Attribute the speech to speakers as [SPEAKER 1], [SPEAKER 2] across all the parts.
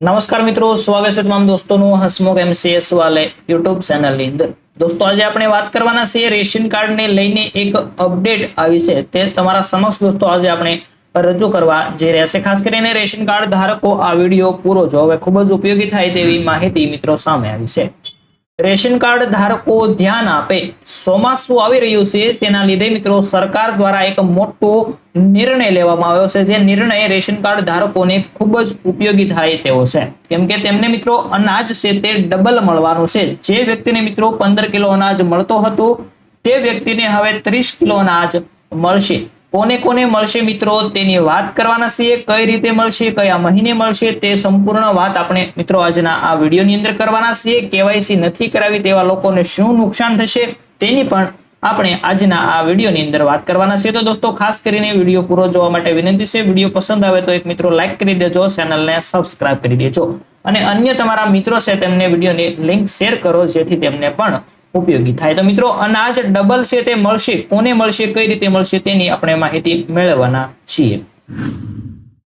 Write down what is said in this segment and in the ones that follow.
[SPEAKER 1] નમસ્કાર મિત્રો, સ્વાગત છે તમામ દોસ્તોનું હસમુખ એમસીએસ વાલે યુટ્યુબ ચેનલની અંદર. દોસ્તો, આજે આપણે વાત કરવાના છીએ રેશન કાર્ડને લઈને એક અપડેટ આવી છે તે તમારા સમક્ષ દોસ્તો આજે આપણે રજૂ કરવા જઈ રહ્યા છે ખાસ કરીને રેશન કાર્ડ ધારકો આ વીડિયો પૂરો જો હવે ખૂબ જ ઉપયોગી થાય તેવી માહિતી મિત્રો સામે આવી છે. રેશન કાર્ડ ધારકો ધ્યાન આપે. ચોમાસું આવી રહ્યું છે, તેના લીધે મિત્રો સરકાર દ્વારા એક મોટો નિર્ણય લેવામાં આવ્યો છે, જે નિર્ણય રેશન કાર્ડ ધારકોને ખૂબ જ ઉપયોગી થાય તેવો છે. કેમ કે તેમને મિત્રો અનાજ છે તે ડબલ મળવાનું છે. જે વ્યક્તિને મિત્રો પંદર કિલો અનાજ મળતો હતો, તે વ્યક્તિને હવે ત્રીસ કિલો અનાજ મળશે. કોને કોને મળશે મિત્રો તેની વાત કરવાના છીએ, કઈ રીતે મળશે, કયા મહિને મળશે તે સંપૂર્ણ વાત આપણે મિત્રો આજના આ વિડીયોની અંદર કરવાના છીએ. કેવાયસી નથી કરાવી તેવા લોકોને શું નુકસાન થશે તેની પણ આપણે આજના આ વિડીયોની અંદર વાત કરવાના છે તો દોસ્તો, ખાસ કરીને વીડિયો પૂરો જોવા માટે વિનંતી છે. વીડિયો પસંદ આવે તો એક મિત્રો લાઈક કરી દેજો, ચેનલને સબસ્ક્રાઇબ કરી દેજો. અને અન્ય તમારા મિત્રો છે તેમને વિડીયોની લિંક શેર કરો, જેથી તેમને પણ ઉપયોગી થાય. તો મિત્રો, અનાજ ડબલ છે તે મળશે, કોને મળશે, કઈ રીતે મળશે તેની આપણે માહિતી મેળવવાના છીએ.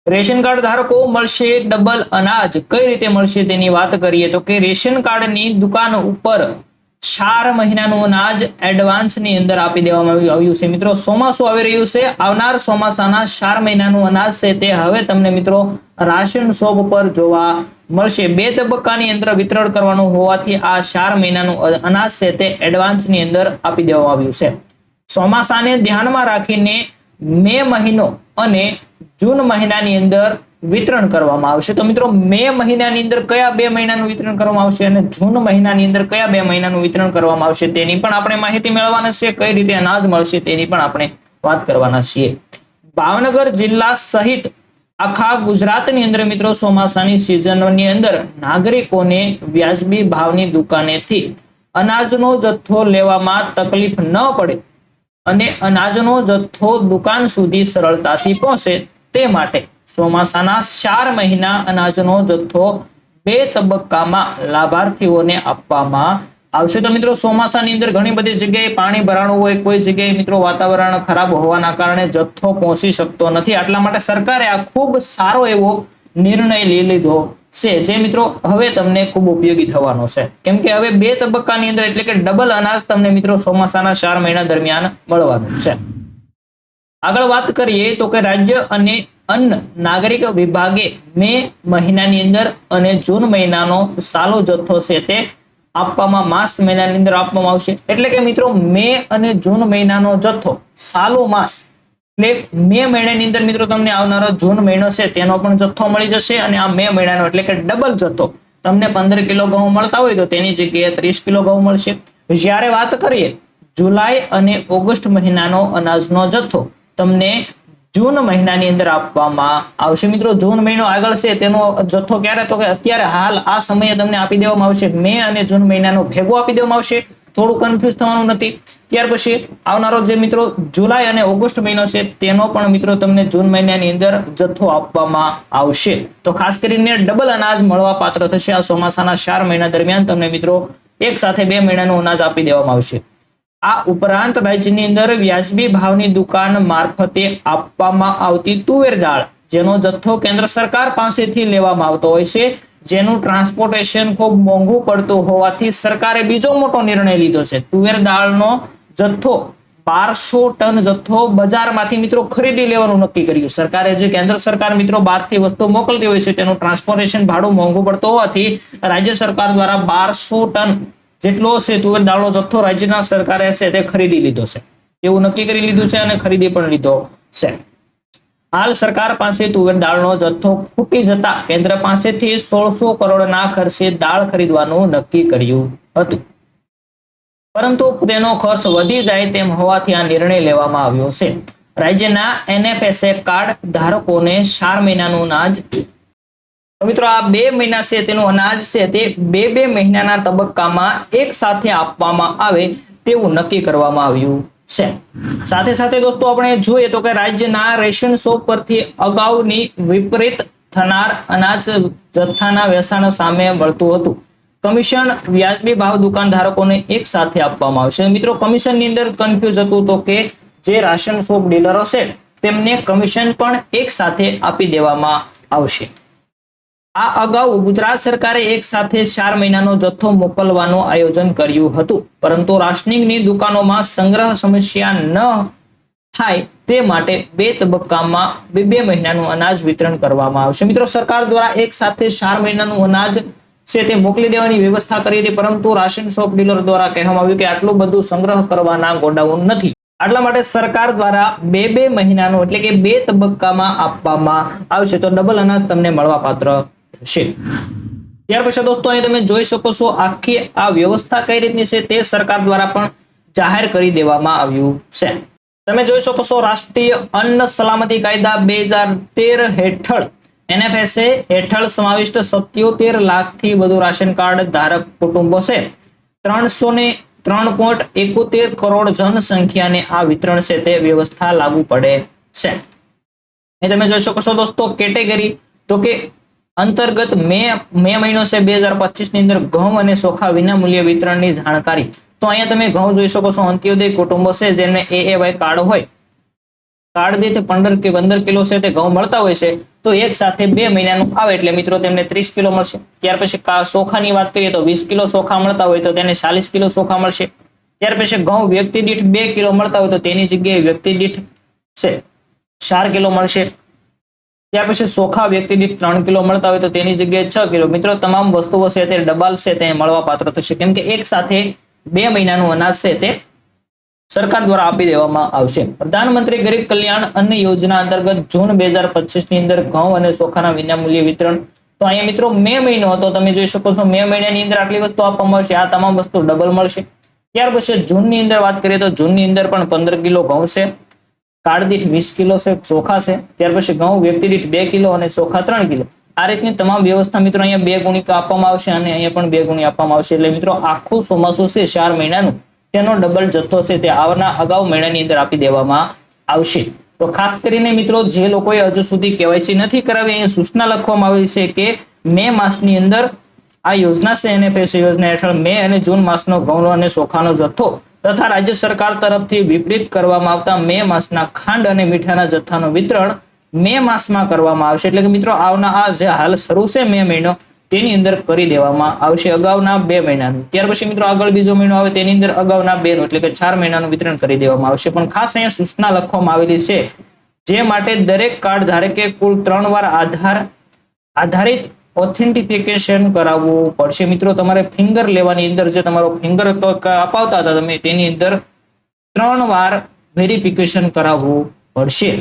[SPEAKER 1] રેશન કાર્ડ ધારકો, મળશે ડબલ અનાજ. કઈ રીતે મળશે તેની વાત કરીએ તો કે રેશન કાર્ડની દુકાન ઉપર ચાર મહિનાનું અનાજ એડવાન્સની અંદર આપી દેવામાં આવ્યું છે. મિત્રો, ચોમાસું આવી રહ્યું છે. આવનાર ચોમાસાના ચાર મહિનાનું અનાજ છે તે હવે તમને મિત્રો રાશન શોપ પર જોવા મળશે. બે તબક્કાની અંદર વિતરણ કરવાનું હોવાથી આ ચાર મહિનાનું અનાજ છે તે એડવાન્સની અંદર આપી દેવામાં આવ્યું છે. ચોમાસાને ધ્યાનમાં રાખીને મે મહિનો અને જૂન મહિનાની અંદર વિતરણ કરવામાં આવશે. તો મિત્રો, મે મહિનાની અંદર કયા બે મહિનાનું વિતરણ કરવામાં આવશે અને જૂન મહિનાની અંદર કયા બે મહિનાનું વિતરણ કરવામાં આવશે તેની પણ આપણે માહિતી મેળવવાના છે કઈ રીતે અનાજ મળશે તેની પણ આપણે વાત કરવાના છીએ. ભાવનગર જિલ્લા સહિત આખા ગુજરાતની અંદર મિત્રો, ચોમાસાની સિઝનની અંદર નાગરિકોને વ્યાજબી ભાવની દુકાનેથી અનાજનો જથ્થો લેવામાં તકલીફ ન પડે અને અનાજનો જથ્થો દુકાન સુધી સરળતાથી પહોંચે તે માટે ચોમાસાના ચાર મહિના અનાજનો જથ્થો બે તબક્કામાં લાભાર્થીઓને આપવામાં આવશે. તો મિત્રો, ચોમાસાની અંદર ઘણી બધી જગ્યાએ પાણી ભરાણું હોય, કોઈ જગ્યાએ મિત્રો વાતાવરણ ખરાબ હોવાના કારણે જથ્થો પહોંચી શકતો નથી. આટલા માટે સરકારે આ ખૂબ સારો એવો નિર્ણય લઈ લીધો છે, જે મિત્રો હવે તમને ખૂબ ઉપયોગી થવાનો છે. કેમ કે હવે બે તબક્કાની અંદર એટલે કે ડબલ અનાજ તમને મિત્રો ચોમાસાના ચાર મહિના દરમિયાન મળવાનું છે. આગળ વાત કરીએ તો કે રાજ્ય અને અન્ન નાગરિક વિભાગે મે મહિનાની અંદર અને જૂન મહિનાનો સાલો જથ્થો છે તે આપવામાં માસ મહિનાની અંદર આપવામાં આવશે. એટલે કે મિત્રો, મે અને જૂન મહિનાનો જથ્થો, સાલો માસ, એટલે મે મહિનાની અંદર મિત્રો તમને આવનારો જૂન મહિનો છે તેનો પણ જથ્થો મળી જશે અને આ મે મહિનાનો એટલે કે ડબલ જથ્થો. તમને પંદર કિલો ઘઉં મળતા હોય તો તેની જગ્યાએ ત્રીસ કિલો ઘઉં મળશે. જ્યારે વાત કરીએ જુલાઈ અને ઓગસ્ટ મહિનાનો અનાજનો જથ્થો, તમને જૂન મહિનાની અંદર આપવામાં આવશે. મિત્રો, જૂન મહિનો આગળ છે, તેનો જથ્થો ક્યારે? તો કે અત્યારે હાલ આ સમયે તમને આપી દેવામાં આવશે. મે અને જૂન મહિનાનો ભેગો આપી દેવામાં આવશે. થોડું કન્ફ્યુઝ થવાનું નથી. ત્યાર પછી આવનારો જે મિત્રો જુલાઈ અને ઓગસ્ટ મહિનો છે, તેનો પણ મિત્રો તમને જૂન મહિનાની અંદર જથ્થો આપવામાં આવશે. તો ખાસ કરીને ડબલ અનાજ મળવા પાત્ર થશે આ ચોમાસાના ચાર મહિના દરમિયાન. તમને મિત્રો એક સાથે બે મહિનાનું અનાજ આપી દેવામાં આવશે. આ ઉપરાંત રાજ્યની અંદર વ્યાજબી ભાવની દુકાન મારફતે આપવામાં આવતી તુવેર દાળ, જેનો જથ્થો કેન્દ્ર સરકાર પાસેથી લેવામાં આવતો હોય છે. જેનું ટ્રાન્સપોર્ટેશન ખૂબ મોંઘું પડતું હોવાથી સરકારે બીજો મોટો નિર્ણય લીધો છે. તુવેર દાળનો જથ્થો બારસો ટન જથ્થો બજારમાંથી મિત્રો ખરીદી લેવાનું નક્કી કર્યું. સરકારે જે કેન્દ્ર સરકાર મિત્રો બહારથી વસ્તુ મોકલતી હોય છે, તેનું ટ્રાન્સપોર્ટેશન ભાડું મોંઘું પડતું હોવાથી રાજ્ય સરકાર દ્વારા બારસો ટન જેટલો હશે તુવેર દાળનો જથ્થો રાજ્યના સરકારે છે તે ખરીદી લીધો છે. એવું નક્કી કરી લીધું છે અને ખરીદી પણ લીધો છે. હાલ સરકાર પાસે તુવેર દાળનો જથ્થો ખૂટી જતા કેન્દ્ર પાસેથી સોળસો કરોડના ખર્ચે દાળ ખરીદવાનું નક્કી કર્યું હતું. પરંતુ તેનો ખર્ચ વધી જાય તેમ હોવાથી આ નિર્ણય લેવામાં આવ્યો છે. રાજ્યના એનએફએસએ કાર્ડ ધારકોને ચાર મહિનાનું અનાજ મિત્રો આ બે મહિના છે, તેનું અનાજ છે, તે બે બે મહિનાના તબક્કામાં એક સાથે આપવામાં આવે તેવું નક્કી કરવામાં આવ્યું છે. સાથે સાથે દોસ્તો આપણે જોઈએ તો કે રાજ્યના રેશન શોપ પરથી અગાઉની વિપરીત થનાર અનાજ જથ્થાના વેચાણ સામે મળતું હતું. કમિશન વ્યાજબી ભાવ દુકાન ધારકોને એક સાથે આપવામાં આવશે. મિત્રો, કમિશનની અંદર કન્ફ્યુઝ હતું તો કે જે રાશન શોપ ડીલરો છે તેમને કમિશન પણ એક સાથે આપી દેવામાં આવશે. આ અગાઉ ગુજરાત સરકારે એક સાથે ચાર મહિનાનો જથ્થો મોકલવાનું આયોજન કર્યું હતું. પરંતુ રાશનિંગની દુકાનોમાં સંગ્રહ સમસ્યા ન થાય તે માટે બે તબક્કામાં બે બે મહિનાનું અનાજ વિતરણ કરવામાં આવશે. મિત્રો, સરકાર દ્વારા એક સાથે ચાર મહિનાનું અનાજ છે તે મોકલી દેવાની વ્યવસ્થા કરી હતી, પરંતુ રાશન શોપ ડીલર દ્વારા કહેવામાં આવ્યું કે આટલું બધું સંગ્રહ કરવાના ગોડાઉન નથી. આટલા માટે સરકાર દ્વારા બે બે મહિનાનું એટલે કે બે તબક્કામાં આપવામાં આવશે. તો ડબલ અનાજ તમને મળવા પાત્ર થશે ત્યાર પછી દોસ્તો, અહીં તમે જોઈ શકો છો આખી આ વ્યવસ્થા કઈ રીતની છે તે સરકાર દ્વારા પણ જાહેર કરી દેવામાં આવ્યું છે. તમે જોઈ શકો છો રાષ્ટ્રીય અન્ન સલામતી કાયદા બે હેઠળ એનએફએસએ હેઠળ સમાવિષ્ટ સત્યોતેર લાખથી વધુ રાશન કાર્ડ ધારક કુટુંબો છે. ત્રણસો ને ત્રણ પોઈન્ટ એકોતેર કરોડ જનસંખ્યાને આ વિતરણ છે તે વ્યવસ્થા લાગુ પડે છે. તમે જોઈ શકો છો દોસ્તો, કેટેગરી તો કે અંતર્ગત મે મે મહિનો છે બે હજાર પચીસની અંદર ઘઉં અને ચોખા વિનામૂલ્ય વિતરણની જાણકારી. તો અહીંયા તમે ઘઉં જોઈ શકો છો, અંત્યોદય કુટુંબો છે જેમને એ એ વાય કાર્ડ હોય. કાર્ડ દીઠ પંદર કે પંદર કિલો છે તે ઘઉં મળતા હોય છે, તો એક સાથે બે મહિનાનું આવે એટલે મિત્રો તેમને ત્રીસ કિલો મળશે. ત્યાર પછી ચોખાની વાત કરીએ તો વીસ કિલો ચોખા મળતા હોય તો તેને ચાલીસ કિલો ચોખા મળશે. ત્યાર પછી ઘઉં વ્યક્તિ દીઠ બે કિલો મળતા હોય તો તેની જગ્યાએ વ્યક્તિ દીઠ છે, ચાર કિલો મળશે. ત્યાર પછી ચોખા વ્યક્તિ દીઠ ત્રણ કિલો મળતા હોય તો તેની જગ્યાએ છ કિલો. મિત્રો, તમામ વસ્તુઓ છે તે ડબલ છે તે મળવા પાત્ર થશે. કેમ કે એક સાથે બે મહિનાનું અનાજ છે તે સરકાર દ્વારા આપી દેવામાં આવશે. પ્રધાનમંત્રી ગરીબ કલ્યાણ અન્ન યોજના અંતર્ગત જૂન બે હજાર પચીસની અંદર ઘઉં અને ચોખાના વિનામૂલ્ય વિતરણ. તો અહીંયા મિત્રો, મે મહિનો હતો, તમે જોઈ શકો છો, મે મહિનાની અંદર આટલી વસ્તુ આપવામાં આવશે. આ તમામ વસ્તુ ડબલ મળશે. ત્યાર પછી જૂનની અંદર વાત કરીએ તો જૂનની અંદર પણ પંદર કિલો ઘઉં છે. કાર્ડ દીઠ વીસ કિલો છે, ચોખા છે. ત્યાર પછી ઘઉં, વ્યક્તિ દીઠ બે કિલો અને ચોખા ત્રણ કિલો. આ રીતની તમામ વ્યવસ્થા મિત્રો અહીંયા બે ગુણી આપવામાં આવશે અને અહીંયા પણ બે ગુણી આપવામાં આવશે. એટલે મિત્રો આખું ચોમાસું છે, ચાર મહિનાનું. તેનો ડબલ જથ્થો છે તે આવના અગાઉ મહિનાની અંદર આપી દેવામાં આવશે. તો ખાસ કરીને મિત્રો જે લોકોએ હજુ સુધી કેવાયસી નથી કરાવી, અહીંયા સૂચના લખવામાં આવી છે કે મે માસની અંદર આ યોજના છે, એને યોજના હેઠળ મે અને જૂન માસનો ઘઉંનો અને ચોખાનો જથ્થો તથા રાજ્ય સરકાર તરફથી વિપરીત કરવામાં આવતા મે માસના ખાંડ અને મીઠાના જથ્થાનું વિતરણ મે માસમાં કરવામાં આવશે. એટલે કે મિત્રો આવના આ જે હાલ શરૂ છે મે મહિનો, તેની અંદર કરી દેવામાં આવશે અગાઉના બે મહિનાનું. ત્યાર પછી મિત્રો આગળ બીજો મહિનો આવે, તેની અંદર અગાઉના બે નું એટલે કે ચાર મહિનાનું વિતરણ કરી દેવામાં આવશે. પણ ખાસ અહીંયા સૂચના લખવામાં આવેલી છે, જે માટે દરેક કાર્ડ ધારકે કુલ ત્રણ વાર આધાર, આધારિત ઓથેન્ટિફિકેશન કરાવવું પડશે. મિત્રો, તમારે ફિંગર લેવાની અંદર જે તમારો ફિંગર અપાવતા હતા તમે, તેની અંદર ત્રણ વાર વેરિફિકેશન કરાવવું પડશે.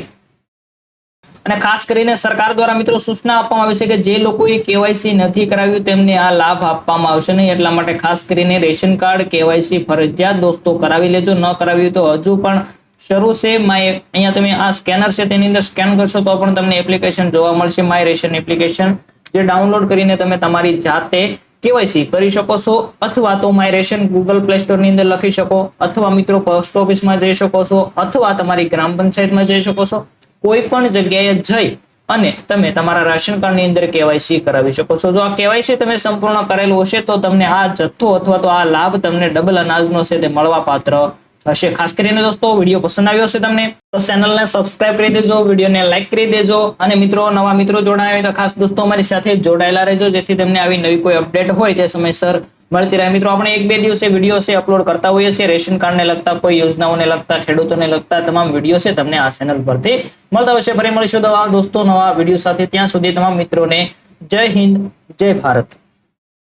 [SPEAKER 1] અને ખાસ કરીને સરકાર દ્વારા, મિત્રો, સૂચના આપવામાં આવી છે કે જે લોકોએ કેવાયસી નથી કરાવ્યું તેમને આ લાભ આપવામાં આવશે નહીં. એટલા માટે ખાસ કરીને રેશન કાર્ડ, કેવાયસી ફરજિયાત દોસ્તો કરાવી લેજો. ન કરાવ્યું તો હજુ પણ શરૂ છે. માય અહીંયા તમે આ સ્કેનર છે, તેની અંદર સ્કેન કરશો તો પણ તમને એપ્લિકેશન જોવા મળશે. માય રેશન એપ્લિકેશન જે ડાઉનલોડ કરીને તમે તમારી જાતે કેવાયસી કરી શકો છો, અથવા તો માય રેશન ગૂગલ પ્લે સ્ટોરની અંદર લખી શકો, અથવા મિત્રો પોસ્ટ ઓફિસમાં જઈ શકો છો, અથવા તમારી ગ્રામ પંચાયતમાં જઈ શકો છો. કોઈ પણ જગ્યાએ જઈ અને તમે તમારા રાશન કાર્ડની અંદર કેવાયસી કરાવી શકો છો. જો આ કેવાયસી તમે સંપૂર્ણ કરેલું હશે, તો તમને આ જથ્થો અથવા તો આ લાભ તમને ડબલ અનાજનો છે તે મળવા પાત્ર થશે ખાસ કરીને દોસ્તો, વીડિયો પસંદ આવ્યો હશે તમને, તો ચેનલને સબસ્ક્રાઇબ કરી દેજો, વિડીયોને લાઇક કરી દેજો, અને મિત્રો, નવા મિત્રો જોડાયા તો ખાસ દોસ્તો અમારી સાથે જોડાયેલા રહેજો, જેથી તમને આવી નવી કોઈ અપડેટ હોય તે સમયસર મળતી રહે. મિત્રો, આપણે એક બે દિવસે વીડિયો છે અપલોડ કરતા હોઈએ છીએ, રેશન કાર્ડને લગતા, કોઈ યોજનાઓને લગતા, ખેડૂતોને લગતા, તમામ વીડિયો છે તમને આ ચેનલ પરથી મળતા હોય છે ફરી મળીશું નવા દોસ્તો, નવા વીડિયો સાથે. ત્યાં સુધી તમામ મિત્રોને જય હિન્દ, જય ભારત.